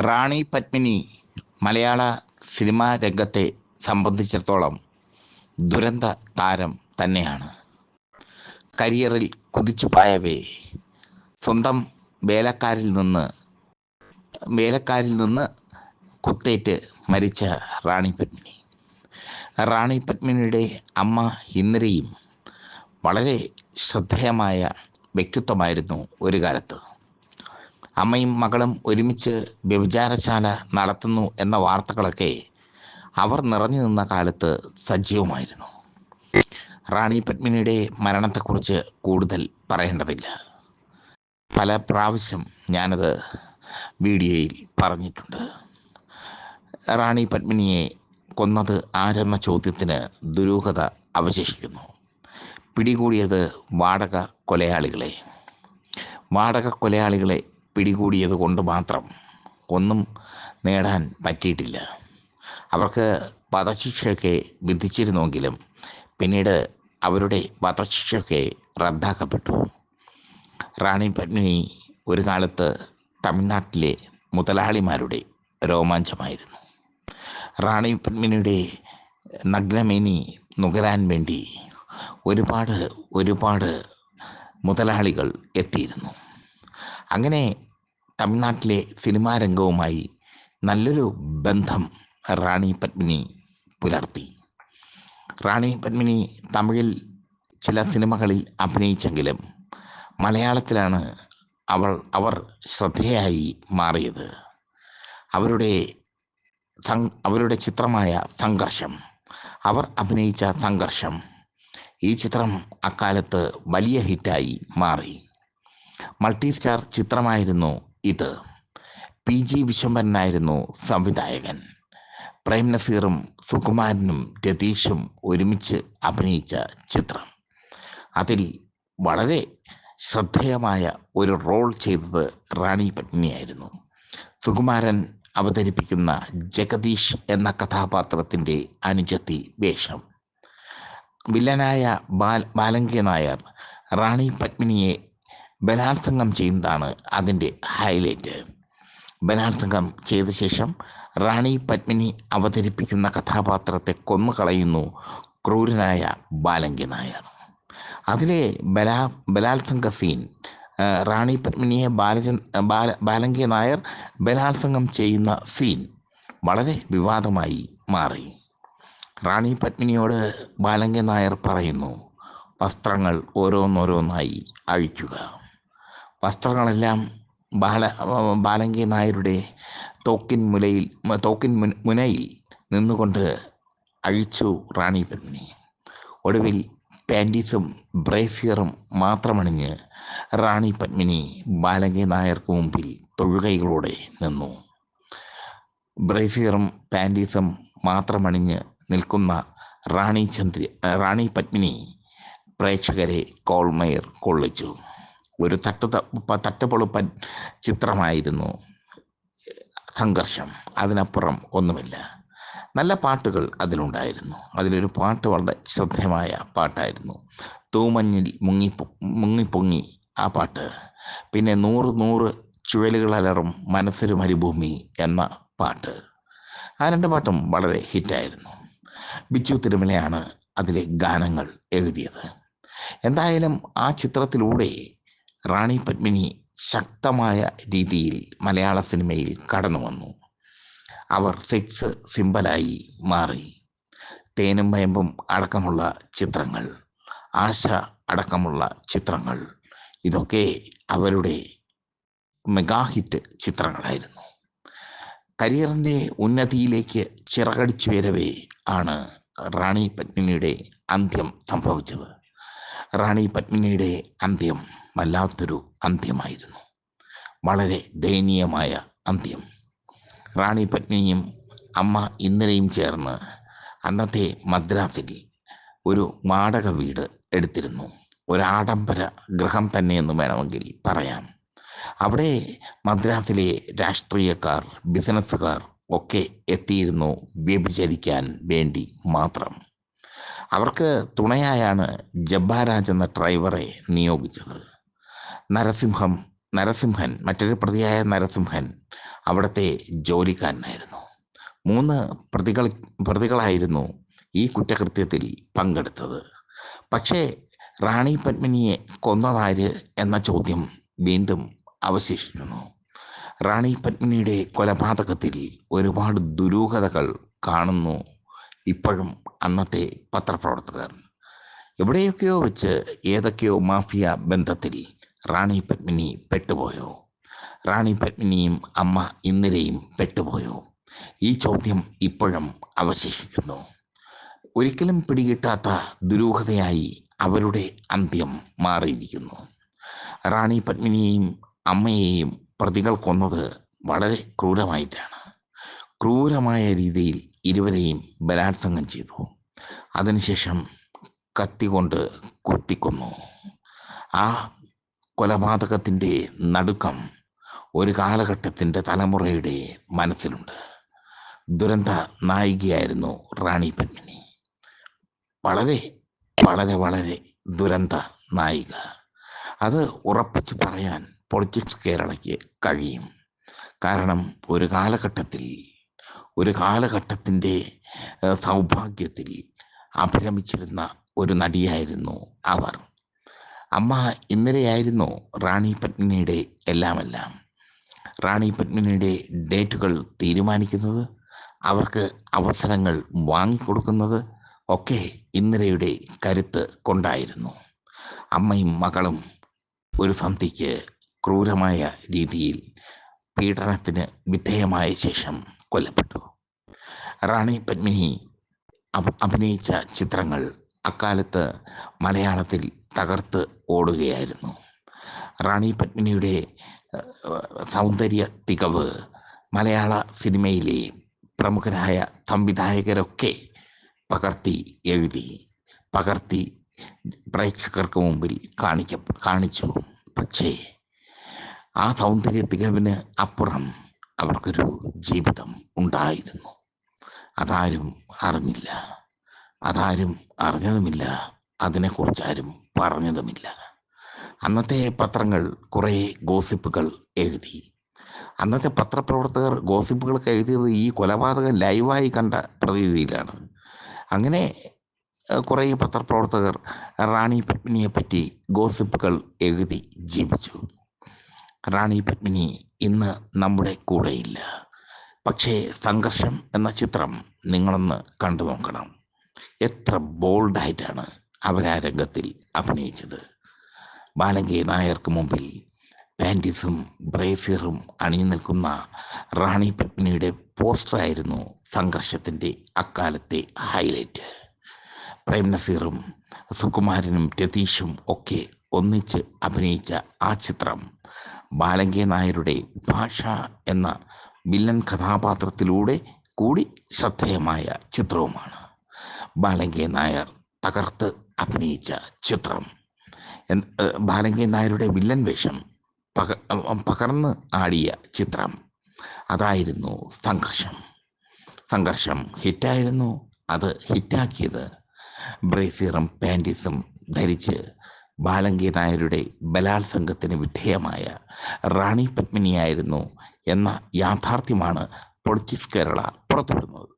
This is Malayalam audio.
റാണി പത്മിനി മലയാള സിനിമാ രംഗത്തെ സംബന്ധിച്ചിടത്തോളം ദുരന്ത താരം തന്നെയാണ്. കരിയറിൽ കുതിച്ചു പായവേ സ്വന്തം വേലക്കാരിൽ നിന്ന് വേലക്കാരിൽ നിന്ന് കുത്തേറ്റ് മരിച്ച റാണി പത്മിനി. റാണി പത്മിനിയുടെ അമ്മ ഇന്ദിരയും വളരെ ശ്രദ്ധേയമായ വ്യക്തിത്വമായിരുന്നു ഒരു കാലത്ത്. അമ്മയും മകളും ഒരുമിച്ച് വ്യഭിചാരശാല നടത്തുന്നു എന്ന വാർത്തകളൊക്കെ അവർ നിറഞ്ഞു നിന്ന കാലത്ത് സജീവമായിരുന്നു. റാണി പത്മിനിയുടെ മരണത്തെക്കുറിച്ച് കൂടുതൽ പറയേണ്ടതില്ല. പല പ്രാവശ്യം ഞാനത് വീഡിയോയിൽ പറഞ്ഞിട്ടുണ്ട്. റാണി പത്മിനിയെ കൊന്നത് ആരെന്ന ചോദ്യത്തിന് ദുരൂഹത അവശേഷിക്കുന്നു. പിടികൂടിയത് വാടക കൊലയാളികളെ. വാടക കൊലയാളികളെ പിടികൂടിയത് കൊണ്ട് മാത്രം ഒന്നും നേടാൻ പറ്റിയിട്ടില്ല. അവർക്ക് വധശിക്ഷയൊക്കെ വിധിച്ചിരുന്നുവെങ്കിലും പിന്നീട് അവരുടെ വധശിക്ഷയൊക്കെ റദ്ദാക്കപ്പെട്ടു. റാണി പത്മിനി ഒരു കാലത്ത് തമിഴ്നാട്ടിലെ മുതലാളിമാരുടെ രോമാഞ്ചമായിരുന്നു. റാണി പത്മിനിയുടെ നഗ്നമേനി നുകരാൻ വേണ്ടി ഒരുപാട് ഒരുപാട് മുതലാളികൾ എത്തിയിരുന്നു. അങ്ങനെ തമിഴ്നാട്ടിലെ സിനിമാ രംഗവുമായി നല്ലൊരു ബന്ധം റാണി പത്മിനി പുലർത്തി. റാണി പത്മിനി തമിഴിൽ ചില സിനിമകളിൽ അഭിനയിച്ചെങ്കിലും മലയാളത്തിലാണ് അവൾ അവർ ശ്രദ്ധേയായി മാറിയത്. അവരുടെ അവരുടെ ചിത്രമായ സംഘർഷം അവർ അഭിനയിച്ച സംഘർഷം ഈ ചിത്രം അക്കാലത്ത് വലിയ ഹിറ്റായി മാറി. മൾട്ടി സ്റ്റാർ ചിത്രമായിരുന്നു ഇത്. പി ജി വിശ്വംഭരനായിരുന്നു സംവിധായകൻ. പ്രേം നസീറും സുകുമാരനും രതീഷും ഒരുമിച്ച് അഭിനയിച്ച ചിത്രം. അതിൽ വളരെ ശ്രദ്ധേയമായ ഒരു റോൾ ചെയ്തത് റാണി പത്നിയായിരുന്നു സുകുമാരൻ അവതരിപ്പിക്കുന്ന ജഗദീഷ് എന്ന കഥാപാത്രത്തിന്റെ അനുജത്തി വേഷം. വില്ലനായ ബാൽ ബാലങ്കി നായർ റാണി പത്മിനിയെ ബലാത്സംഗം ചെയ്യുന്നതാണ് അതിന്റെ ഹൈലൈറ്റ്. ബലാത്സംഗം ചെയ്ത ശേഷം റാണി പത്മിനി അവതരിപ്പിക്കുന്ന കഥാപാത്രത്തെ കൊന്നുകളയുന്നു ക്രൂരനായ ബാലങ്കി നായർ. അതിലെ ബലാ ബലാത്സംഗ സീൻ റാണി പത്മിനിയെ ബാലചൻ ബാല ബാലങ്കി നായർ ബലാത്സംഗം ചെയ്യുന്ന സീൻ വളരെ വിവാദമായി മാറി. റാണി പത്മിനിയോട് ബാലങ്കി നായർ പറയുന്നു വസ്ത്രങ്ങൾ ഓരോന്നോരോന്നായി അഴിക്കുക. വസ്ത്രങ്ങളെല്ലാം ബാല ബാലങ്കി നായരുടെ തോക്കിൻ മുലയിൽ തോക്കിൻ മുനയിൽ നിന്നുകൊണ്ട് അഴിച്ചു റാണി പത്മിനി ഒടുവിൽ പാന്റീസും ബ്രേസിയറും മാത്രമണിഞ്ഞ് റാണി പത്മിനി ബാലങ്കി നായർക്ക് മുമ്പിൽ തൊഴുകൈകളോടെ നിന്നു. ബ്രേസിയറും പാന്റീസും മാത്രമണിഞ്ഞ് നിൽക്കുന്ന റാണി ചന്ദ്രി റാണി പത്മിനി പ്രേക്ഷകരെ കോൾമയർ കൊള്ളിച്ചു. ഒരു തട്ട തട്ടപൊളുപ്പൻ ചിത്രമായിരുന്നു സംഘർഷം. അതിനപ്പുറം ഒന്നുമില്ല. നല്ല പാട്ടുകൾ അതിലുണ്ടായിരുന്നു. അതിലൊരു പാട്ട് വളരെ ശ്രദ്ധേയമായ പാട്ടായിരുന്നു. തൂമഞ്ഞിൽ മുങ്ങി മുങ്ങിപ്പൊങ്ങി ആ പാട്ട്. പിന്നെ നൂറ് നൂറ് ചുഴലുകളലറും മനസ്സൊരു മരുഭൂമി എന്ന പാട്ട്. ആ രണ്ട് പാട്ടും വളരെ ഹിറ്റായിരുന്നു. ബിച്ചു തിരുമലയാണ് അതിലെ ഗാനങ്ങൾ എഴുതിയത്. എന്തായാലും ആ ചിത്രത്തിലൂടെ റാണി പത്മിനി ശക്തമായ രീതിയിൽ മലയാള സിനിമയിൽ കടന്നു വന്നു. അവർ സെക്സ് സിമ്പലായി മാറി. തേനും വയമ്പും അടക്കമുള്ള ചിത്രങ്ങൾ ആശ അടക്കമുള്ള ചിത്രങ്ങൾ ഇതൊക്കെ അവരുടെ മെഗാ ഹിറ്റ് ചിത്രങ്ങളായിരുന്നു. കരിയറിന്റെ ഉന്നതിയിലേക്ക് ചിറകടിച്ചു വരവേ ആണ് റാണി പത്മിനിയുടെ അന്ത്യം സംഭവിച്ചത്. റാണി പത്മിനിയുടെ അന്ത്യം വല്ലാത്തൊരു അന്ത്യമായിരുന്നു. വളരെ ദയനീയമായ അന്ത്യം. റാണി പത്നിയും അമ്മ ഇന്ദിരയും ചേർന്ന് അന്നത്തെ മദ്രാസിൽ ഒരു വാടക വീട് എടുത്തിരുന്നു. ഒരാഡംബര ഗൃഹം തന്നെയെന്ന് വേണമെങ്കിൽ പറയാം. അവിടെ മദ്രാസിലെ രാഷ്ട്രീയക്കാർ ബിസിനസ്സുകാർ ഒക്കെ എത്തിയിരുന്നു വ്യഭിചരിക്കാൻ വേണ്ടി മാത്രം. അവർക്ക് തുണയായാണ് ജബ്ബാരാജ് എന്ന ഡ്രൈവറെ നിയോഗിച്ചത്. നരസിംഹം നരസിംഹൻ മറ്റൊരു പ്രതിയായ നരസിംഹൻ അവിടുത്തെ ജോലിക്കാരനായിരുന്നു. മൂന്ന് പ്രതികൾ പ്രതികളായിരുന്നു ഈ കുറ്റകൃത്യത്തിൽ പങ്കെടുത്തത്. പക്ഷേ റാണി പത്മിനിയെ കൊന്നതാര് എന്ന ചോദ്യം വീണ്ടും അവശേഷിക്കുന്നു. റാണി പത്മിനിയുടെ കൊലപാതകത്തിൽ ഒരുപാട് ദുരൂഹതകൾ കാണുന്നു ഇപ്പോഴും അന്നത്തെ പത്രപ്രവർത്തകർ. എവിടെയൊക്കെയോ വെച്ച് ഏതൊക്കെയോ മാഫിയ ബന്ധത്തിൽ റാണി പത്മിനി പെട്ടുപോയോ? റാണി പത്മിനിയും അമ്മ ഇന്ദിരയും പെട്ടുപോയോ? ഈ ചോദ്യം ഇപ്പോഴും അവശേഷിക്കുന്നു. ഒരിക്കലും പിടികിട്ടാത്ത ദുരൂഹതയായി അവരുടെ അന്ത്യം മാറിയിരിക്കുന്നു. റാണി പത്മിനിയെയും അമ്മയെയും പ്രതികൾ കൊന്നത് വളരെ ക്രൂരമായിട്ടാണ്. ക്രൂരമായ രീതിയിൽ ഇരുവരെയും ബലാത്സംഗം ചെയ്തു. അതിനുശേഷം കത്തി കൊണ്ട് കുത്തിക്കൊന്നു. ആ കൊലപാതകത്തിന്റെ നടുക്കം ഒരു കാലഘട്ടത്തിന്റെ തലമുറയുടെ മനസ്സിലുണ്ട്. ദുരന്ത നായികയായിരുന്നു റാണി പത്മിനി വളരെ വളരെ വളരെ ദുരന്ത നായിക. അത് ഉറപ്പിച്ച് പറയാൻ പൊളിറ്റിക്സ് കേരളയ്ക്ക് കഴിയും. കാരണം ഒരു കാലഘട്ടത്തിൽ ഒരു കാലഘട്ടത്തിന്റെ സൗഭാഗ്യത്തിൽ അഭിരമിച്ചിരുന്ന ഒരു നടിയായിരുന്നു അവർ. അമ്മ ഇന്നലെയായിരുന്നു റാണി പത്മിനിയുടെ എല്ലാമെല്ലാം. റാണി പത്മിനിയുടെ ഡേറ്റുകൾ തീരുമാനിക്കുന്നത് അവർക്ക് അവസരങ്ങൾ വാങ്ങിക്കൊടുക്കുന്നത് ഒക്കെ ഇന്ദിരയുടെ കരുത്ത് കൊണ്ടായിരുന്നു. അമ്മയും മകളും ഒരു സന്ധിക്ക് ക്രൂരമായ രീതിയിൽ പീഡനത്തിന് വിധേയമായ ശേഷം കൊല്ലപ്പെട്ടു. റാണി പത്മിനി അഭിനയിച്ച ചിത്രങ്ങൾ അക്കാലത്ത് മലയാളത്തിൽ തകർത്ത് ഓടുകയായിരുന്നു. റാണി പത്മിനിയുടെ സൗന്ദര്യ തികവ് മലയാള സിനിമയിലെ പ്രമുഖരായ സംവിധായകരൊക്കെ പകർത്തി എഴുതി പകർത്തി പ്രേക്ഷകർക്ക് മുമ്പിൽ കാണിക്ക കാണിച്ചു. പക്ഷേ ആ സൗന്ദര്യ തികവിന് അപ്പുറം അവർക്കൊരു ജീവിതം ഉണ്ടായിരുന്നു. അതാരും അറിഞ്ഞില്ല. അതാരും അറിഞ്ഞതുമില്ല. അതിനെക്കുറിച്ച് ആരും പറഞ്ഞതുമില്ല. അന്നത്തെ പത്രങ്ങൾ കുറേ ഗോസിപ്പുകൾ എഴുതി. അന്നത്തെ പത്രപ്രവർത്തകർ ഗോസിപ്പുകളൊക്കെ എഴുതിയത് ഈ കൊലപാതകം ലൈവായി കണ്ട പ്രതീതിയിലാണ്. അങ്ങനെ കുറേ പത്രപ്രവർത്തകർ റാണി പത്മിനിയെ പറ്റി ഗോസിപ്പുകൾ എഴുതി ജീവിച്ചു. റാണി പത്മിനി ഇന്ന് നമ്മുടെ കൂടെയില്ല. പക്ഷേ സംഘർഷം എന്ന ചിത്രം നിങ്ങളൊന്ന് കണ്ടു നോക്കണം എത്ര ബോൾഡായിട്ടാണ് അവരാ രംഗത്തിൽ അഭിനയിച്ചത്. ബാലങ്കി നായർക്ക് മുമ്പിൽ പാന്റീസും ബ്രേസിയറും അണിഞ്ഞു നിൽക്കുന്ന റാണി പത്മിനിയുടെ പോസ്റ്ററായിരുന്നു സംഘർഷത്തിന്റെ അക്കാലത്തെ ഹൈലൈറ്റ്. പ്രേം നസീറും സുകുമാരനും രതീഷും ഒക്കെ ഒന്നിച്ച് അഭിനയിച്ച ആ ചിത്രം ബാലങ്കി നായരുടെ ഭാഷ എന്ന വില്ലൻ കഥാപാത്രത്തിലൂടെ കൂടി ശ്രദ്ധേയമായ ചിത്രവുമാണ്. ബാലങ്കി നായർ തകർത്ത് അഭിനയിച്ച ചിത്രം. ബാലങ്കി നായരുടെ വില്ലൻ വേഷം പക പകർന്ന് ആടിയ ചിത്രം. അതായിരുന്നു സംഘർഷം. സംഘർഷം ഹിറ്റായിരുന്നു. അത് ഹിറ്റാക്കിയത് ബ്രേസീറും പാന്റീസും ധരിച്ച് ബാലങ്കി നായരുടെ ബലാത്സംഗത്തിന് വിധേയമായ റാണി പത്മിനിയായിരുന്നു എന്ന യാഥാർത്ഥ്യമാണ് പൊളിറ്റിക്സ് കേരള പുറത്തുവിടുന്നത്.